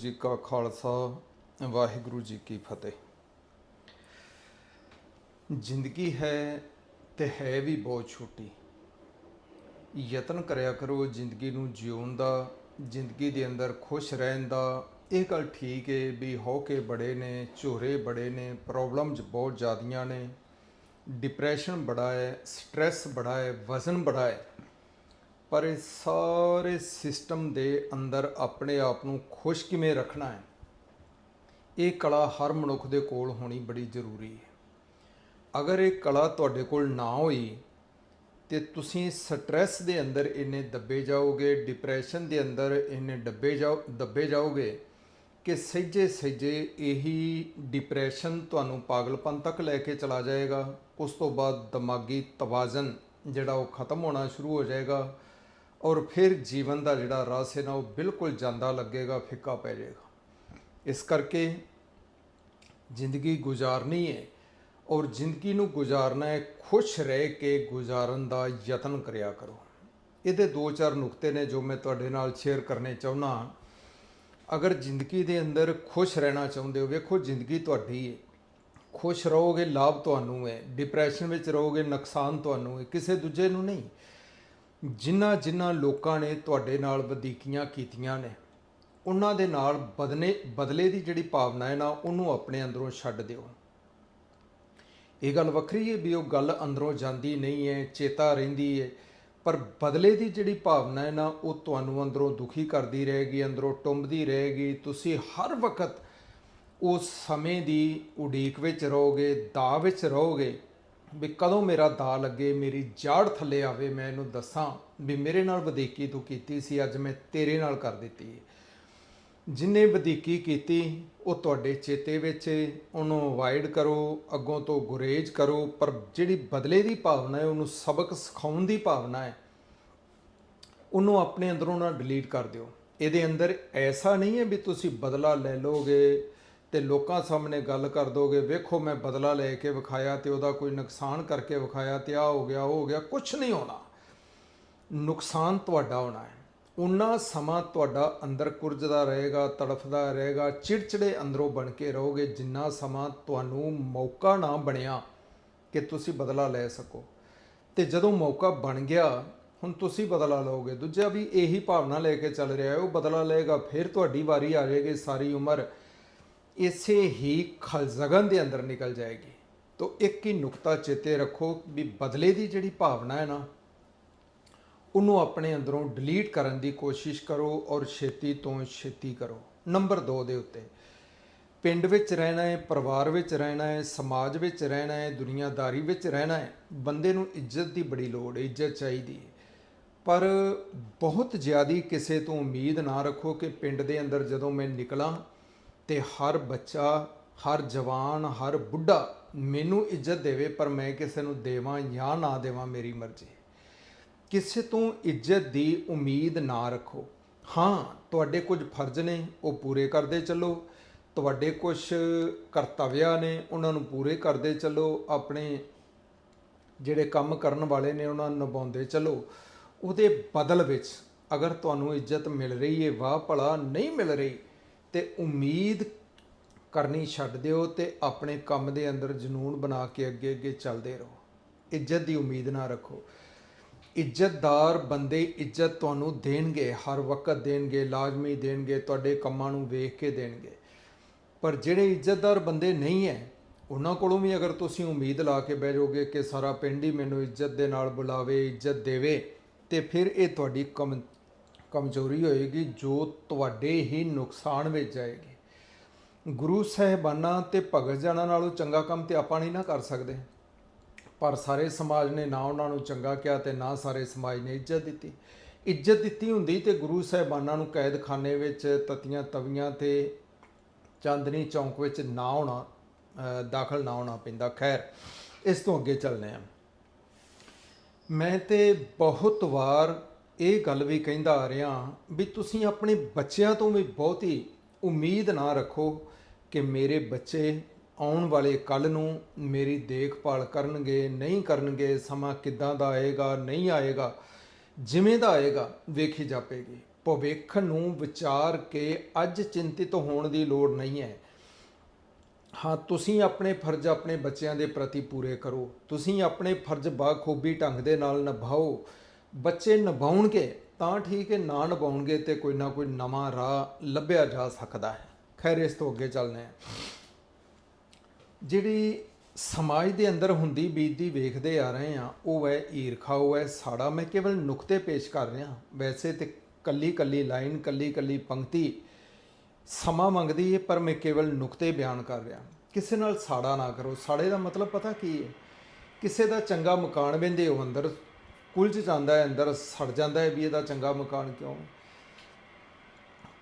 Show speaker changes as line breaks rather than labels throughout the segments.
ਜੀ ਕਾ ਖਾਲਸਾ, ਵਾਹਿਗੁਰੂ ਜੀ ਕੀ ਫਤਿਹ। ਜ਼ਿੰਦਗੀ ਹੈ ਤੇ ਹੈ ਵੀ ਬਹੁਤ ਛੋਟੀ। ਯਤਨ ਕਰਿਆ ਕਰੋ ਜ਼ਿੰਦਗੀ ਨੂੰ ਜਿਉਣ ਦਾ, ਜ਼ਿੰਦਗੀ ਦੇ ਅੰਦਰ ਖੁਸ਼ ਰਹਿਣ ਦਾ। ਇਹ ਗੱਲ ਠੀਕ ਹੈ ਵੀ ਹੋ ਕੇ ਬੜੇ ਨੇ, ਝੋਰੇ ਬੜੇ ਨੇ ਪ੍ਰੋਬਲਮਸ ਬਹੁਤ ਜ਼ਿਆਦੀਆਂ ਨੇ। ਡਿਪਰੈਸ਼ਨ ਬੜਾ ਹੈ ਸਟ੍ਰੈਸ ਬੜਾ ਹੈ, ਵਜ਼ਨ ਬੜਾ ਹੈ। ਪਰ ਇਹ ਸਾਰੇ ਸਿਸਟਮ ਦੇ ਅੰਦਰ ਆਪਣੇ ਆਪ ਨੂੰ ਖੁਸ਼ ਕਿਵੇਂ ਰੱਖਣਾ ਹੈ? ਇਹ ਕਲਾ ਹਰ ਮਨੁੱਖ ਦੇ ਕੋਲ ਹੋਣੀ ਬੜੀ ਜ਼ਰੂਰੀ ਹੈ। ਅਗਰ ਇਹ ਕਲਾ ਤੁਹਾਡੇ ਕੋਲ ਨਾ ਹੋਈ ਤੇ ਤੁਸੀਂ ਸਟ੍ਰੈਸ ਦੇ ਅੰਦਰ ਇੰਨੇ ਦੱਬੇ ਜਾਓਗੇ, ਡਿਪਰੈਸ਼ਨ ਦੇ ਅੰਦਰ ਇੰਨੇ ਡੱਬੇ ਜਾਓ, ਦੱਬੇ ਜਾਓਗੇ ਕਿ ਸਹਿਜੇ ਸਹਿਜੇ ਇਹੀ ਡਿਪਰੈਸ਼ਨ ਤੁਹਾਨੂੰ ਪਾਗਲਪਨ ਤੱਕ ਲੈ ਕੇ ਚਲਾ ਜਾਏਗਾ। ਉਸ ਤੋਂ ਬਾਅਦ ਦਿਮਾਗੀ ਤਵਾਜ਼ਨ ਜਿਹੜਾ ਉਹ ਖਤਮ ਹੋਣਾ ਸ਼ੁਰੂ ਹੋ ਜਾਏਗਾ। ਔਰ ਫਿਰ ਜੀਵਨ ਦਾ ਜਿਹੜਾ ਰਸ ਹੈ ਨਾ, ਉਹ ਬਿਲਕੁਲ ਜਾਂਦਾ ਲੱਗੇਗਾ, ਫਿੱਕਾ ਪੈ ਜਾਏਗਾ। ਇਸ ਕਰਕੇ ਜ਼ਿੰਦਗੀ ਗੁਜ਼ਾਰਨੀ ਹੈ ਔਰ ਜ਼ਿੰਦਗੀ ਨੂੰ ਗੁਜ਼ਾਰਨਾ ਹੈ, ਖੁਸ਼ ਰਹਿ ਕੇ ਗੁਜ਼ਾਰਨ ਦਾ ਯਤਨ ਕਰਿਆ ਕਰੋ। ਇਹਦੇ ਦੋ ਚਾਰ ਨੁਕਤੇ ਨੇ ਜੋ ਮੈਂ ਤੁਹਾਡੇ ਨਾਲ ਸ਼ੇਅਰ ਕਰਨੇ ਚਾਹੁੰਦਾ ਹਾਂ। ਅਗਰ ਜ਼ਿੰਦਗੀ ਦੇ ਅੰਦਰ ਖੁਸ਼ ਰਹਿਣਾ ਚਾਹੁੰਦੇ ਹੋ, ਵੇਖੋ ਜ਼ਿੰਦਗੀ ਤੁਹਾਡੀ ਹੈ। ਖੁਸ਼ ਰਹੋਗੇ, ਲਾਭ ਤੁਹਾਨੂੰ ਹੈ। ਡਿਪਰੈਸ਼ਨ ਵਿੱਚ ਰਹੋਗੇ, ਨੁਕਸਾਨ ਤੁਹਾਨੂੰ ਹੈ। ਕਿਸੇ ਦੂਜੇ ਨੂੰ ਨਹੀਂ। ਜਿਨ੍ਹਾਂ ਜਿਨ੍ਹਾਂ ਲੋਕਾਂ ਨੇ ਤੁਹਾਡੇ ਨਾਲ ਵਧੀਕੀਆਂ ਕੀਤੀਆਂ ਨੇ, ਉਹਨਾਂ ਦੇ ਨਾਲ ਬਦਨੇ, ਬਦਲੇ ਦੀ ਜਿਹੜੀ ਭਾਵਨਾ ਹੈ ਨਾ, ਉਹਨੂੰ ਆਪਣੇ ਅੰਦਰੋਂ ਛੱਡ ਦਿਓ। ਇਹ ਗੱਲ ਵੱਖਰੀ ਹੈ ਵੀ ਉਹ ਗੱਲ ਅੰਦਰੋਂ ਜਾਂਦੀ ਨਹੀਂ ਹੈ, ਚੇਤਾ ਰਹਿੰਦੀ ਹੈ, ਪਰ ਬਦਲੇ ਦੀ ਜਿਹੜੀ ਭਾਵਨਾ ਹੈ ਨਾ, ਉਹ ਤੁਹਾਨੂੰ ਅੰਦਰੋਂ ਦੁਖੀ ਕਰਦੀ ਰਹੇਗੀ, ਅੰਦਰੋਂ ਟੁੰਬਦੀ ਰਹੇਗੀ। ਤੁਸੀਂ ਹਰ ਵਕਤ ਉਸ ਸਮੇਂ ਦੀ ਉਡੀਕ ਵਿੱਚ ਰਹੋਗੇ ਦਾ ਵਿੱਚ ਰਹੋਗੇ ਵੀ ਕਦੋਂ ਮੇਰਾ ਦਾ ਲੱਗੇ, ਮੇਰੀ ਜਾੜ ਥੱਲੇ ਆਵੇ, ਮੈਂ ਇਹਨੂੰ ਦੱਸਾਂ ਵੀ ਮੇਰੇ ਨਾਲ ਵਧੀਕੀ ਤੂੰ ਕੀਤੀ ਸੀ, ਅੱਜ ਮੈਂ ਤੇਰੇ ਨਾਲ ਕਰ ਦਿੱਤੀ ਹੈ ਜਿਨੇ ਵਧੀਕੀ ਕੀਤੀ, ਉਹ ਤੁਹਾਡੇ ਚੇਤੇ ਵਿੱਚ ਉਹਨੂੰ ਅਵਾਇਡ ਕਰੋ, ਅੱਗੋਂ ਤੋਂ ਗੁਰੇਜ਼ ਕਰੋ, ਪਰ ਜਿਹੜੀ ਬਦਲੇ ਦੀ ਭਾਵਨਾ ਹੈ ਉਹਨੂੰ ਸਬਕ ਸਿਖਾਉਣ ਦੀ ਭਾਵਨਾ ਹੈ ਉਹਨੂੰ ਆਪਣੇ ਅੰਦਰੋਂ ਨਾ ਡਿਲੀਟ ਕਰ ਦਿਓ। ਇਹਦੇ ਅੰਦਰ ਐਸਾ ਨਹੀਂ ਹੈ ਵੀ ਤੁਸੀਂ ਬਦਲਾ ਲੈ ਲੋਗੇ ਤੇ ਲੋਕਾਂ ਸਾਹਮਣੇ ਗੱਲ ਕਰ ਦੋਗੇ, ਵੇਖੋ ਮੈਂ ਬਦਲਾ ਲੈ ਕੇ ਵਿਖਾਇਆ ਤੇ ਉਹਦਾ ਕੋਈ ਨੁਕਸਾਨ ਕਰਕੇ ਵਿਖਾਇਆ ਤੇ ਆ ਹੋ ਗਿਆ, ਉਹ ਹੋ ਗਿਆ ਕੁਝ ਨਹੀਂ ਹੋਣਾ। ਨੁਕਸਾਨ ਤੁਹਾਡਾ ਹੋਣਾ ਹੈ। ਉਨਾ ਸਮਾਂ ਤੁਹਾਡਾ ਅੰਦਰ ਕੁਰਜਦਾ ਰਹੇਗਾ, ਤੜਫਦਾ ਰਹੇਗਾ, ਚਿੜਚਿੜੇ ਅੰਦਰੋਂ ਬਣ ਕੇ ਰਹੋਗੇ, ਜਿੰਨਾ ਸਮਾਂ ਤੁਹਾਨੂੰ ਮੌਕਾ ਨਾ ਬਣਿਆ ਕਿ ਤੁਸੀਂ ਬਦਲਾ ਲੈ ਸਕੋ। ਤੇ ਜਦੋਂ ਮੌਕਾ ਬਣ ਗਿਆ, ਹੁਣ ਤੁਸੀਂ ਬਦਲਾ ਲਓਗੇ। ਦੂਜਾ ਵੀ ਇਹੀ ਭਾਵਨਾ ਲੈ ਕੇ ਚੱਲ ਰਿਹਾ ਹੈ, ਉਹ ਬਦਲਾ ਲਏਗਾ, ਫਿਰ ਤੁਹਾਡੀ ਵਾਰੀ ਆ ਜਾਏਗੀ, ਸਾਰੀ ਉਮਰ ਇਸੇ ਹੀ ਖਲਜ਼ਗਨ ਦੇ ਅੰਦਰ ਨਿਕਲ ਜਾਏਗੀ। ਤਾਂ ਇੱਕ ਹੀ ਨੁਕਤਾ ਚੇਤੇ ਰੱਖੋ ਵੀ ਬਦਲੇ ਦੀ ਜਿਹੜੀ ਭਾਵਨਾ ਹੈ ਨਾ, ਉਹਨੂੰ ਆਪਣੇ ਅੰਦਰੋਂ ਡਿਲੀਟ ਕਰਨ ਦੀ ਕੋਸ਼ਿਸ਼ ਕਰੋ ਔਰ ਛੇਤੀ ਤੋਂ ਛੇਤੀ ਕਰੋ। ਨੰਬਰ 2 ਦੇ ਉੱਤੇ, ਪਿੰਡ ਵਿੱਚ ਰਹਿਣਾ ਹੈ, ਪਰਿਵਾਰ ਵਿੱਚ ਰਹਿਣਾ ਹੈ, ਸਮਾਜ ਵਿੱਚ ਰਹਿਣਾ ਹੈ, ਦੁਨੀਆਦਾਰੀ ਵਿੱਚ ਰਹਿਣਾ ਹੈ, ਬੰਦੇ ਨੂੰ ਇੱਜ਼ਤ ਦੀ ਬੜੀ ਲੋੜ ਹੈ, ਇੱਜ਼ਤ ਚਾਹੀਦੀ ਹੈ। ਪਰ ਬਹੁਤ ਜ਼ਿਆਦੀ ਕਿਸੇ ਤੋਂ ਉਮੀਦ ਨਾ ਰੱਖੋ ਕਿ ਪਿੰਡ ਦੇ ਅੰਦਰ ਜਦੋਂ ਮੈਂ ਨਿਕਲਾਂ ਤੇ ਹਰ ਬੱਚਾ, ਹਰ ਜਵਾਨ, ਹਰ ਬੁੱਢਾ ਮੈਨੂੰ ਇੱਜ਼ਤ ਦੇਵੇ, ਪਰ ਮੈਂ ਕਿਸੇ ਨੂੰ ਦੇਵਾਂ ਜਾਂ ਨਾ ਦੇਵਾਂ ਮੇਰੀ ਮਰਜ਼ੀ। ਕਿਸੇ ਤੋਂ ਇੱਜ਼ਤ ਦੀ ਉਮੀਦ ਨਾ ਰੱਖੋ। ਹਾਂ, ਤੁਹਾਡੇ ਕੁਝ ਫਰਜ਼ ਨੇ, ਉਹ ਪੂਰੇ ਕਰਦੇ ਚੱਲੋ। ਤੁਹਾਡੇ ਕੁਝ ਕਰਤੱਵਿਆ ਨੇ, ਉਹਨਾਂ ਨੂੰ ਪੂਰੇ ਕਰਦੇ ਚੱਲੋ। ਆਪਣੇ ਜਿਹੜੇ ਕੰਮ ਕਰਨ ਵਾਲੇ ਨੇ, ਉਹਨਾਂ ਨੂੰ ਨਿਭਾਉਂਦੇ ਚੱਲੋ। ਉਹਦੇ ਬਦਲ ਵਿੱਚ ਅਗਰ ਤੁਹਾਨੂੰ ਇੱਜ਼ਤ ਮਿਲ ਰਹੀ ਹੈ ਵਾਹ ਭਲਾ ਨਹੀਂ ਮਿਲ ਰਹੀ ਤੇ ਉਮੀਦ ਕਰਨੀ ਛੱਡ ਦਿਓ ਤੇ ਆਪਣੇ ਕੰਮ ਦੇ ਅੰਦਰ ਜਨੂਨ ਬਣਾ ਕੇ ਅੱਗੇ ਅੱਗੇ ਚੱਲਦੇ ਰਹੋ। ਇੱਜ਼ਤ ਦੀ ਉਮੀਦ ਨਾ ਰੱਖੋ। ਇੱਜ਼ਤਦਾਰ ਬੰਦੇ ਇੱਜ਼ਤ ਤੁਹਾਨੂੰ ਦੇਣਗੇ, ਹਰ ਵਕਤ ਦੇਣਗੇ, ਲਾਜ਼ਮੀ ਦੇਣਗੇ, ਤੁਹਾਡੇ ਕੰਮਾਂ ਨੂੰ ਵੇਖ ਕੇ ਦੇਣਗੇ। ਪਰ ਜਿਹੜੇ ਇੱਜ਼ਤਦਾਰ ਬੰਦੇ ਨਹੀਂ ਹੈ, ਉਹਨਾਂ ਕੋਲੋਂ ਵੀ ਅਗਰ ਤੁਸੀਂ ਉਮੀਦ ਲਾ ਕੇ ਬਹਿ ਜਾਓਗੇ ਕਿ ਸਾਰਾ ਪਿੰਡ ਹੀ ਮੈਨੂੰ ਇੱਜ਼ਤ ਦੇ ਨਾਲ ਬੁਲਾਵੇ, ਇੱਜ਼ਤ ਦੇਵੇ, ਤੇ ਫਿਰ ਇਹ ਤੁਹਾਡੀ ਕਮ ਕਮਜ਼ੋਰੀ ਹੋਏਗੀ, ਜੋ ਤੁਹਾਡੇ ਹੀ ਨੁਕਸਾਨ ਵਿੱਚ ਜਾਏਗੀ। ਗੁਰੂ ਸਾਹਿਬਾਨਾਂ ਤੇ ਭਗਤ ਜਨਾਂ ਨਾਲੋਂ ਚੰਗਾ ਕੰਮ ਤੇ ਆਪਾਂ ਨਹੀਂ ਨਾ ਕਰ ਸਕਦੇ। ਪਰ ਸਾਰੇ ਸਮਾਜ ਨੇ ਨਾ ਉਹਨਾਂ ਨੂੰ ਚੰਗਾ ਕਿਹਾ ਤੇ ਨਾ ਸਾਰੇ ਸਮਾਜ ਨੇ ਇੱਜ਼ਤ ਦਿੱਤੀ। ਇੱਜ਼ਤ ਦਿੱਤੀ ਹੁੰਦੀ ਤੇ ਗੁਰੂ ਸਾਹਿਬਾਨਾਂ ਨੂੰ ਕੈਦਖਾਨੇ ਵਿੱਚ, ਤਤੀਆਂ ਤਵੀਆਂ ਤੇ ਚਾਂਦਨੀ ਚੌਂਕ ਵਿੱਚ ਨਾ ਹੋਣਾ ਦਾਖਲ ਨਾ ਹੋਣਾ ਪੈਂਦਾ। ਖੈਰ, ਇਸ ਤੋਂ ਅੱਗੇ ਚੱਲਨੇ ਆ ਮੈਂ ਤੇ ਬਹੁਤ ਵਾਰ ਇਹ ਗੱਲ ਵੀ ਕਹਿੰਦਾ ਆ ਰਿਹਾ ਵੀ ਤੁਸੀਂ ਆਪਣੇ ਬੱਚਿਆਂ ਤੋਂ ਵੀ ਬਹੁਤੀ ਉਮੀਦ ਨਾ ਰੱਖੋ ਕਿ ਮੇਰੇ ਬੱਚੇ ਆਉਣ ਵਾਲੇ ਕੱਲ ਨੂੰ ਮੇਰੀ ਦੇਖਭਾਲ ਕਰਨਗੇ, ਨਹੀਂ ਕਰਨਗੇ, ਸਮਾਂ ਕਿੱਦਾਂ ਦਾ ਆਏਗਾ, ਨਹੀਂ ਆਏਗਾ, ਜਿਵੇਂ ਦਾ ਆਏਗਾ, ਵੇਖੀ ਜਾਪੇਗੀ। ਭਵਿੱਖ ਨੂੰ ਵਿਚਾਰ ਕੇ ਅੱਜ ਚਿੰਤਿਤ ਹੋਣ ਦੀ ਲੋੜ ਨਹੀਂ ਹੈ। ਹਾਂ, ਤੁਸੀਂ ਆਪਣੇ ਫਰਜ਼ ਆਪਣੇ ਬੱਚਿਆਂ ਦੇ ਪ੍ਰਤੀ ਪੂਰੇ ਕਰੋ। ਤੁਸੀਂ ਆਪਣੇ ਫਰਜ਼ ਬਾਖੂਬੀ ਢੰਗ ਦੇ ਨਾਲ ਨਿਭਾਓ। ਬੱਚੇ ਨਿਭਾਉਣਗੇ ਤਾਂ ਠੀਕ ਹੈ, ਨਾ ਨਿਭਾਉਣਗੇ ਤੇ ਕੋਈ ਨਾ ਕੋਈ ਨਵਾਂ ਰਾਹ ਲੱਭਿਆ ਜਾ ਸਕਦਾ ਹੈ। ਖੈਰ, ਇਸ ਤੋਂ ਅੱਗੇ ਚੱਲਦੇ ਹਾਂ। ਜਿਹੜੀ ਸਮਾਜ ਦੇ ਅੰਦਰ ਹੁੰਦੀ ਬੀਤਦੀ ਵੇਖਦੇ ਆ ਰਹੇ ਆ ਉਹ ਹੈ ਈਰਖਾ, ਉਹ ਹੈ ਸਾੜਾ। ਮੈਂ ਕੇਵਲ ਨੁਕਤੇ ਪੇਸ਼ ਕਰ ਰਿਹਾ ਵੈਸੇ ਤੇ ਕੱਲੀ ਕੱਲੀ ਲਾਈਨ ਕੱਲੀ ਕੱਲੀ ਪੰਕਤੀ ਸਮਾਂ ਮੰਗਦੀ ਹੈ, ਪਰ ਮੈਂ ਕੇਵਲ ਨੁਕਤੇ ਬਿਆਨ ਕਰ ਰਿਹਾ ਕਿਸੇ ਨਾਲ ਸਾੜਾ ਨਾ ਕਰੋ। ਸਾੜੇ ਦਾ ਮਤਲਬ ਪਤਾ ਕੀ ਹੈ? ਕਿਸੇ ਦਾ ਚੰਗਾ ਮਕਾਨ ਵੰਦੇ ਹੋ ਅੰਦਰ ਕੁਲਝ ਜਾਂਦਾ ਹੈ, ਅੰਦਰ ਸੜ ਜਾਂਦਾ ਹੈ ਵੀ ਇਹਦਾ ਚੰਗਾ ਮਕਾਨ ਕਿਉਂ?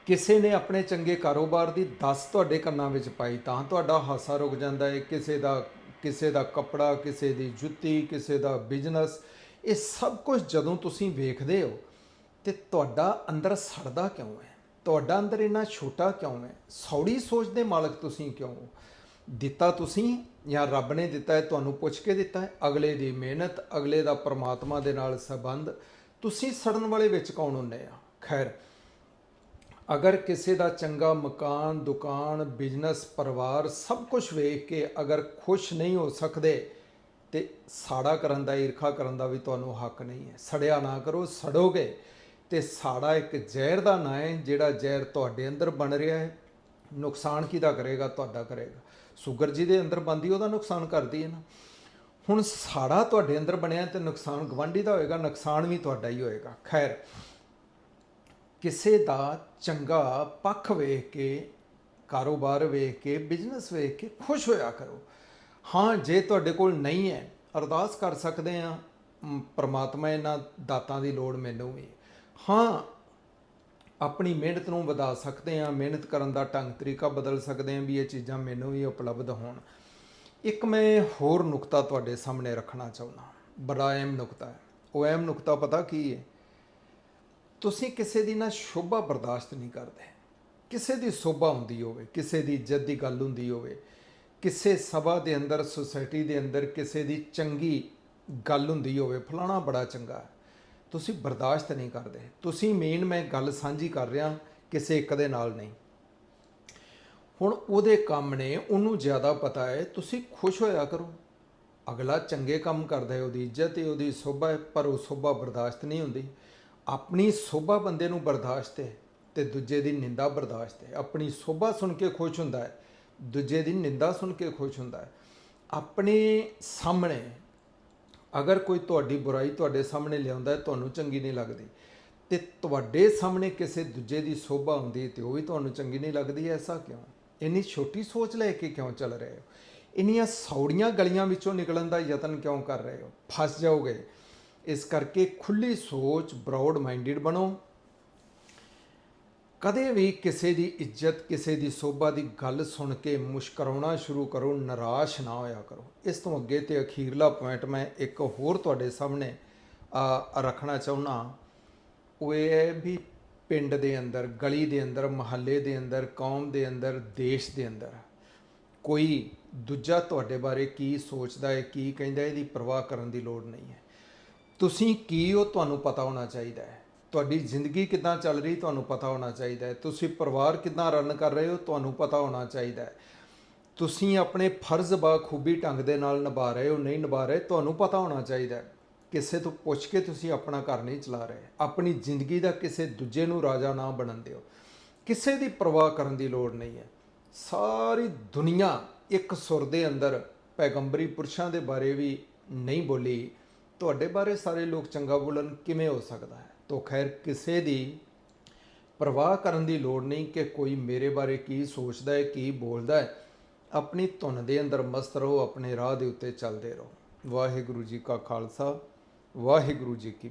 ਕਿਸੇ ਨੇ ਆਪਣੇ ਚੰਗੇ ਕਾਰੋਬਾਰ ਦੀ ਦੱਸ ਤੁਹਾਡੇ ਕੰਨਾਂ ਵਿੱਚ ਪਾਈ ਤਾਂ ਤੁਹਾਡਾ ਹਾਸਾ ਰੁਕ ਜਾਂਦਾ ਹੈ। ਕਿਸੇ ਦਾ ਕਿਸੇ ਦਾ ਕੱਪੜਾ, ਕਿਸੇ ਦੀ ਜੁੱਤੀ, ਕਿਸੇ ਦਾ ਬਿਜ਼ਨਸ, ਇਹ ਸਭ ਕੁਝ ਜਦੋਂ ਤੁਸੀਂ ਵੇਖਦੇ ਹੋ ਤੇ ਤੁਹਾਡਾ ਅੰਦਰ ਸੜਦਾ ਕਿਉਂ ਹੈ? ਤੁਹਾਡਾ ਅੰਦਰ ਇੰਨਾ ਛੋਟਾ ਕਿਉਂ ਹੈ? ਸੌੜੀ ਸੋਚ ਦੇ ਮਾਲਕ ਤੁਸੀਂ ਕਿਉਂ ਹੋ? ਦਿੱਤਾ ਤੁਸੀਂ ਜਾਂ ਰੱਬ ਨੇ ਦਿੱਤਾ ਹੈ, ਤੁਹਾਨੂੰ ਪੁੱਛ ਕੇ ਦਿੱਤਾ ਹੈ। ਅਗਲੇ ਦੀ ਮਿਹਨਤ, ਅਗਲੇ ਦਾ ਪਰਮਾਤਮਾ ਦੇ ਨਾਲ ਸੰਬੰਧ, ਤੁਸੀਂ ਸੜਨ ਵਾਲੇ ਵਿੱਚ ਕੌਣ ਹੁੰਦੇ ਆ? ਖੈਰ, ਅਗਰ ਕਿਸੇ ਦਾ ਚੰਗਾ ਮਕਾਨ, ਦੁਕਾਨ, ਬਿਜ਼ਨਸ, ਪਰਿਵਾਰ ਸਭ ਕੁਝ ਵੇਖ ਕੇ ਅਗਰ ਖੁਸ਼ ਨਹੀਂ ਹੋ ਸਕਦੇ, ਤੇ ਸਾੜਾ ਕਰਨ ਦਾ, ਈਰਖਾ ਕਰਨ ਦਾ ਵੀ ਤੁਹਾਨੂੰ ਹੱਕ ਨਹੀਂ ਹੈ। ਸੜਿਆ ਨਾ ਕਰੋ, ਸੜੋਗੇ ਤੇ ਸਾੜਾ ਇੱਕ ਜ਼ਹਿਰ ਦਾ ਨਾਂ ਹੈ, ਜਿਹੜਾ ਜ਼ਹਿਰ ਤੁਹਾਡੇ ਅੰਦਰ ਬਣ ਰਿਹਾ ਹੈ। ਨੁਕਸਾਨ ਕਿਹਦਾ ਕਰੇਗਾ? ਤੁਹਾਡਾ ਕਰੇਗਾ। ਸ਼ੂਗਰ ਜੀ ਦੇ ਅੰਦਰ ਬੰਦੀ ਉਹਦਾ ਨੁਕਸਾਨ ਕਰਦੀ ਹੈ ਨਾ। ਹੁਣ ਸਾੜਾ ਤੁਹਾਡੇ ਅੰਦਰ ਬਣਿਆ ਤੇ ਨੁਕਸਾਨ ਗਵਾਂਢੀ ਦਾ ਹੋਏਗਾ, ਨੁਕਸਾਨ ਵੀ ਤੁਹਾਡਾ ਹੀ ਹੋਏਗਾ। ਖੈਰ, ਕਿਸੇ ਦਾ ਚੰਗਾ ਪੱਖ ਵੇਖ ਕੇ, ਕਾਰੋਬਾਰ ਵੇਖ ਕੇ ਬਿਜ਼ਨਸ ਵੇਖ ਕੇ ਖੁਸ਼ ਹੋਇਆ ਕਰੋ। ਹਾਂ, ਜੇ ਤੁਹਾਡੇ ਕੋਲ ਨਹੀਂ ਹੈ, ਅਰਦਾਸ ਕਰ ਸਕਦੇ ਆ ਪਰਮਾਤਮਾ ਇਹਨਾਂ ਦਾਤਾਂ ਦੀ ਲੋੜ ਮੈਨੂੰ ਵੀ ਹਾਂ ਆਪਣੀ ਮਿਹਨਤ ਨੂੰ ਵਧਾ ਸਕਦੇ ਹਾਂ, ਮਿਹਨਤ ਕਰਨ ਦਾ ਢੰਗ ਤਰੀਕਾ ਬਦਲ ਸਕਦੇ ਹਾਂ ਵੀ ਇਹ ਚੀਜ਼ਾਂ ਮੈਨੂੰ ਵੀ ਉਪਲਬਧ ਹੋਣ। ਇੱਕ ਮੈਂ ਹੋਰ ਨੁਕਤਾ ਤੁਹਾਡੇ ਸਾਹਮਣੇ ਰੱਖਣਾ ਚਾਹੁੰਦਾ ਬੜਾ ਅਹਿਮ ਨੁਕਤਾ ਹੈ। ਉਹ ਅਹਿਮ ਨੁਕਤਾ ਪਤਾ ਕੀ ਹੈ? ਤੁਸੀਂ ਕਿਸੇ ਦੀ ਨਾ ਸ਼ੋਭਾ ਬਰਦਾਸ਼ਤ ਨਹੀਂ ਕਰਦੇ। ਕਿਸੇ ਦੀ ਸੋਭਾ ਹੁੰਦੀ ਹੋਵੇ, ਕਿਸੇ ਦੀ ਇੱਜ਼ਤ ਦੀ ਗੱਲ ਹੁੰਦੀ ਹੋਵੇ, ਕਿਸੇ ਸਭਾ ਦੇ ਅੰਦਰ, ਸੁਸਾਇਟੀ ਦੇ ਅੰਦਰ ਕਿਸੇ ਦੀ ਚੰਗੀ ਗੱਲ ਹੁੰਦੀ ਹੋਵੇ, ਫਲਾਣਾ ਬੜਾ ਚੰਗਾ ਹੈ। ਤੁਸੀਂ ਬਰਦਾਸ਼ਤ ਨਹੀਂ ਕਰਦੇ। ਤੁਸੀਂ ਮੇਨ ਮੈਂ ਗੱਲ ਸਾਂਝੀ ਕਰ ਰਿਹਾ, ਕਿਸੇ ਇੱਕ ਦੇ ਨਾਲ ਨਹੀਂ। ਹੁਣ ਉਹਦੇ ਕੰਮ ਨੇ ਉਹਨੂੰ ਜ਼ਿਆਦਾ ਪਤਾ ਹੈ, ਤੁਸੀਂ ਖੁਸ਼ ਹੋਇਆ ਕਰੋ। ਅਗਲਾ ਚੰਗੇ ਕੰਮ ਕਰਦਾ ਹੈ, ਉਹਦੀ ਇੱਜ਼ਤ ਹੈ, ਉਹਦੀ ਸੋਭਾ ਹੈ, ਪਰ ਉਹ ਸੋਭਾ ਬਰਦਾਸ਼ਤ ਨਹੀਂ ਹੁੰਦੀ। ਆਪਣੀ ਸੋਭਾ ਬੰਦੇ ਨੂੰ ਬਰਦਾਸ਼ਤ ਹੈ ਤੇ ਦੂਜੇ ਦੀ ਨਿੰਦਾ ਬਰਦਾਸ਼ਤ ਹੈ। ਆਪਣੀ ਸੋਭਾ ਸੁਣ ਕੇ ਖੁਸ਼ ਹੁੰਦਾ ਹੈ, ਦੂਜੇ ਦੀ ਨਿੰਦਾ ਸੁਣ ਕੇ ਖੁਸ਼ ਹੁੰਦਾ ਹੈ। ਆਪਣੇ ਸਾਹਮਣੇ ਅਗਰ ਕੋਈ ਤੁਹਾਡੀ ਬੁਰਾਈ ਤੁਹਾਡੇ ਸਾਹਮਣੇ ਲਿਆਉਂਦਾ ਹੈ, ਤੁਹਾਨੂੰ ਚੰਗੀ ਨਹੀਂ ਲੱਗਦੀ। ਤੇ ਤੁਹਾਡੇ ਸਾਹਮਣੇ ਕਿਸੇ ਦੂਜੇ ਦੀ ਸੋਭਾ ਹੁੰਦੀ ਹੈ ਤੇ ਉਹ ਵੀ ਤੁਹਾਨੂੰ ਚੰਗੀ ਨਹੀਂ ਲੱਗਦੀ, ਐਸਾ ਕਿਉਂ? ਇੰਨੀ ਛੋਟੀ ਸੋਚ ਲੈ ਕੇ ਕਿਉਂ ਚੱਲ ਰਹੇ ਹੋ? ਇੰਨੀਆਂ ਸੌੜੀਆਂ ਗਲੀਆਂ ਵਿੱਚੋਂ ਨਿਕਲਣ ਦਾ ਯਤਨ ਕਿਉਂ ਕਰ ਰਹੇ ਹੋ? ਫਸ ਜਾਓਗੇ। ਇਸ ਕਰਕੇ ਖੁੱਲੀ ਸੋਚ ਬਰੌਡ ਮਾਈਂਡਡ ਬਣੋ। ਕਦੇ ਵੀ ਕਿਸੇ ਦੀ ਇੱਜ਼ਤ, ਕਿਸੇ ਦੀ ਸੋਭਾ ਦੀ ਗੱਲ ਸੁਣ ਕੇ ਮੁਸ਼ਕਰਾਉਣਾ ਸ਼ੁਰੂ ਕਰੋ, ਨਿਰਾਸ਼ ਨਾ ਹੋਇਆ ਕਰੋ। ਇਸ ਤੋਂ ਅੱਗੇ ਤੇ ਅਖੀਰਲਾ ਪੁਆਇੰਟ ਮੈਂ ਇੱਕ ਹੋਰ ਤੁਹਾਡੇ ਸਾਹਮਣੇ ਰੱਖਣਾ ਚਾਹੁੰਦਾ ਉਹ ਇਹ ਹੈ ਵੀ ਪਿੰਡ ਦੇ ਅੰਦਰ, ਗਲੀ ਦੇ ਅੰਦਰ, ਮਹੱਲੇ ਦੇ ਅੰਦਰ, ਕੌਮ ਦੇ ਅੰਦਰ, ਦੇਸ਼ ਦੇ ਅੰਦਰ ਕੋਈ ਦੂਜਾ ਤੁਹਾਡੇ ਬਾਰੇ ਕੀ ਸੋਚਦਾ ਹੈ, ਕੀ ਕਹਿੰਦਾ ਇਹਦੀ ਪਰਵਾਹ ਕਰਨ ਦੀ ਲੋੜ ਨਹੀਂ ਹੈ। ਤੁਸੀਂ ਕੀ ਹੋ ਤੁਹਾਨੂੰ ਪਤਾ ਹੋਣਾ ਚਾਹੀਦਾ ਹੈ? ਤੁਹਾਡੀ ਜ਼ਿੰਦਗੀ ਕਿੱਦਾਂ ਚੱਲ ਰਹੀ ਤੁਹਾਨੂੰ ਪਤਾ ਹੋਣਾ ਚਾਹੀਦਾ ਹੈ। ਤੁਸੀਂ ਪਰਿਵਾਰ ਕਿੱਦਾਂ ਰਨ ਕਰ ਰਹੇ ਹੋ ਤੁਹਾਨੂੰ ਪਤਾ ਹੋਣਾ ਚਾਹੀਦਾ ਹੈ। ਤੁਸੀਂ ਆਪਣੇ ਫਰਜ਼ ਬਾਖੂਬੀ ਢੰਗ ਦੇ ਨਾਲ ਨਿਭਾ ਰਹੇ ਹੋ, ਨਹੀਂ ਨਿਭਾ ਰਹੇ, ਤੁਹਾਨੂੰ ਪਤਾ ਹੋਣਾ ਚਾਹੀਦਾ ਹੈ। ਕਿਸੇ ਤੋਂ ਪੁੱਛ ਕੇ ਤੁਸੀਂ ਆਪਣਾ ਘਰ ਨਹੀਂ ਚਲਾ ਰਹੇ। ਆਪਣੀ ਜ਼ਿੰਦਗੀ ਦਾ ਕਿਸੇ ਦੂਜੇ ਨੂੰ ਰਾਜਾ ਨਾ ਬਣਨ ਦਿਓ। ਕਿਸੇ ਦੀ ਪਰਵਾਹ ਕਰਨ ਦੀ ਲੋੜ ਨਹੀਂ ਹੈ। ਸਾਰੀ ਦੁਨੀਆ ਇੱਕ ਸੁਰ ਦੇ ਅੰਦਰ ਪੈਗੰਬਰੀ ਪੁਰਸ਼ਾਂ ਦੇ ਬਾਰੇ ਵੀ ਨਹੀਂ ਬੋਲੀ। ਤੁਹਾਡੇ ਬਾਰੇ ਸਾਰੇ ਲੋਕ ਚੰਗਾ ਬੋਲਣ ਕਿਵੇਂ ਹੋ ਸਕਦਾ ਹੈ? ਤੋਂ ਖੈਰ ਕਿਸੇ ਦੀ ਪਰਵਾਹ ਕਰਨ ਦੀ ਲੋੜ ਨਹੀਂ ਕਿ ਕੋਈ ਮੇਰੇ ਬਾਰੇ ਕੀ ਸੋਚਦਾ ਹੈ, ਕੀ ਬੋਲਦਾ ਹੈ। ਆਪਣੀ ਧੁਨ ਦੇ ਅੰਦਰ ਮਸਤ ਰਹੋ, ਆਪਣੇ ਰਾਹ ਦੇ ਉੱਤੇ ਚੱਲਦੇ ਰਹੋ। ਵਾਹਿਗੁਰੂ ਜੀ ਕਾ ਖਾਲਸਾ, ਵਾਹਿਗੁਰੂ ਜੀ ਕੀ